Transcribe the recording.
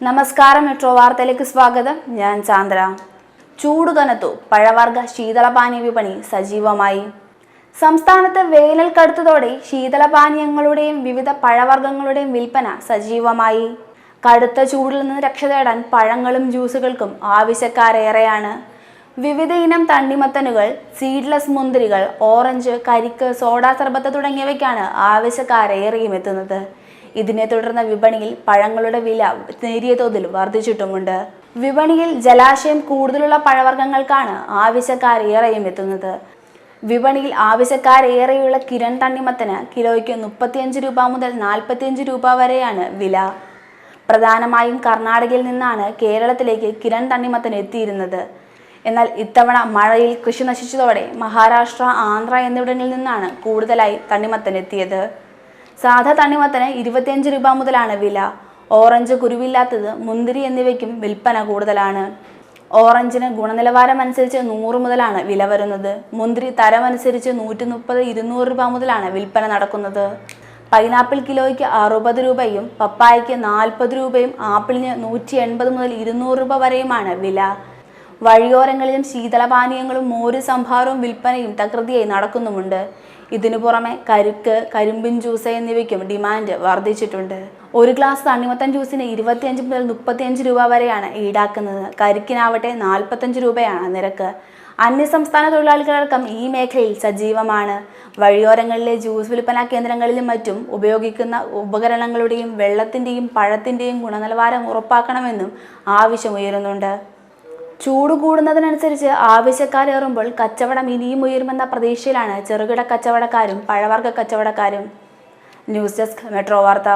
നമസ്കാരം മെട്രോ വാർത്തയിലേക്ക് സ്വാഗതം. ഞാൻ ചാന്ദ്ര. ചൂട് കനത്തു പഴവർഗ ശീതളപാനീയ വിപണി സജീവമായി. സംസ്ഥാനത്ത് വേനൽ കടുത്തതോടെ ശീതളപാനീയങ്ങളുടെയും വിവിധ പഴവർഗങ്ങളുടെയും വിൽപ്പന സജീവമായി. കടുത്ത ചൂടിൽ നിന്ന് രക്ഷ തേടാൻ പഴങ്ങളും ജ്യൂസുകൾക്കും ആവശ്യക്കാരേറെയാണ്. വിവിധ ഇനം തണ്ണിമത്തനുകൾ സീഡ്ലെസ് മുന്തിരികൾ ഓറഞ്ച് കരിക്ക് സോഡാ സർബത്ത് തുടങ്ങിയവയ്ക്കാണ് ആവശ്യക്കാരേറെയും എത്തുന്നത്. ഇതിനെ തുടർന്ന് വിപണിയിൽ പഴങ്ങളുടെ വില നേരിയ തോതിൽ വർദ്ധിച്ചിട്ടുമുണ്ട്. വിപണിയിൽ ജലാശയം കൂടുതലുള്ള പഴവർഗങ്ങൾക്കാണ് ആവശ്യക്കാരേറെയും എത്തുന്നത്. വിപണിയിൽ ആവശ്യക്കാരേറെയുള്ള കിരൺ തണ്ണിമത്തന് കിലോയ്ക്ക് മുപ്പത്തിയഞ്ച് രൂപ മുതൽ നാൽപ്പത്തിയഞ്ച് രൂപ വരെയാണ് വില. പ്രധാനമായും കർണാടകയിൽ നിന്നാണ് കേരളത്തിലേക്ക് കിരൺ തണ്ണിമത്തൻ എത്തിയിരുന്നത്. എന്നാൽ ഇത്തവണ മഴയിൽ കൃഷി നശിച്ചതോടെ മഹാരാഷ്ട്ര ആന്ധ്ര എന്നിവിടങ്ങളിൽ നിന്നാണ് കൂടുതലായി തണ്ണിമത്തൻ എത്തിയത്. സാധാ തണ്ണിമത്തന് ഇരുപത്തിയഞ്ച് രൂപ മുതലാണ് വില. ഓറഞ്ച് കുരുവില്ലാത്തത് മുന്തിരി എന്നിവയ്ക്കും വിൽപ്പന കൂടുതലാണ്. ഓറഞ്ചിന് ഗുണനിലവാരം അനുസരിച്ച് നൂറ് മുതലാണ് വില വരുന്നത്. മുന്തിരി തരമനുസരിച്ച് നൂറ്റി മുപ്പത് ഇരുന്നൂറ് രൂപ മുതലാണ് വിൽപ്പന നടക്കുന്നത്. പൈനാപ്പിൾ കിലോയ്ക്ക് അറുപത് രൂപയും പപ്പായയ്ക്ക് നാൽപ്പത് രൂപയും ആപ്പിളിന് നൂറ്റി എൺപത് മുതൽ ഇരുന്നൂറ് രൂപ വരെയുമാണ് വില. വഴിയോരങ്ങളിലും ശീതളപാനീയങ്ങളും മോര് സംഭാരവും വിൽപ്പനയും തകൃതിയായി നടക്കുന്നുമുണ്ട്. ഇതിനു പുറമെ കരുക്ക് കരിമ്പിൻ ജ്യൂസ് എന്നിവയ്ക്കും ഡിമാൻഡ് വർദ്ധിച്ചിട്ടുണ്ട്. ഒരു ഗ്ലാസ് തണ്ണിമത്തൻ ജ്യൂസിന് ഇരുപത്തിയഞ്ച് മുതൽ മുപ്പത്തിയഞ്ച് രൂപ വരെയാണ് ഈടാക്കുന്നത്. കരിക്കിനാവട്ടെ നാൽപ്പത്തഞ്ച് രൂപയാണ് നിരക്ക്. അന്യസംസ്ഥാന തൊഴിലാളികളടക്കം ഈ മേഖലയിൽ സജീവമാണ്. വഴിയോരങ്ങളിലെ ജ്യൂസ് വിൽപ്പന കേന്ദ്രങ്ങളിലും മറ്റും ഉപയോഗിക്കുന്ന ഉപകരണങ്ങളുടെയും വെള്ളത്തിന്റെയും പഴത്തിന്റെയും ഗുണനിലവാരം ഉറപ്പാക്കണമെന്നും ആവശ്യമുയരുന്നുണ്ട് ചൂട് കൂടുന്നതിനനുസരിച്ച് ആവശ്യക്കാരേറുമ്പോൾ കച്ചവടം ഇനിയും ഉയരുമെന്ന പ്രതീക്ഷയിലാണ് ചെറുകിട കച്ചവടക്കാരും പഴവർഗ കച്ചവടക്കാരും. ന്യൂസ് ഡെസ്ക് മെട്രോ വാർത്ത.